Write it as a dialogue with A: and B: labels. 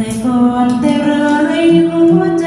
A: แต่ก่อนแต่เรือหัวใจ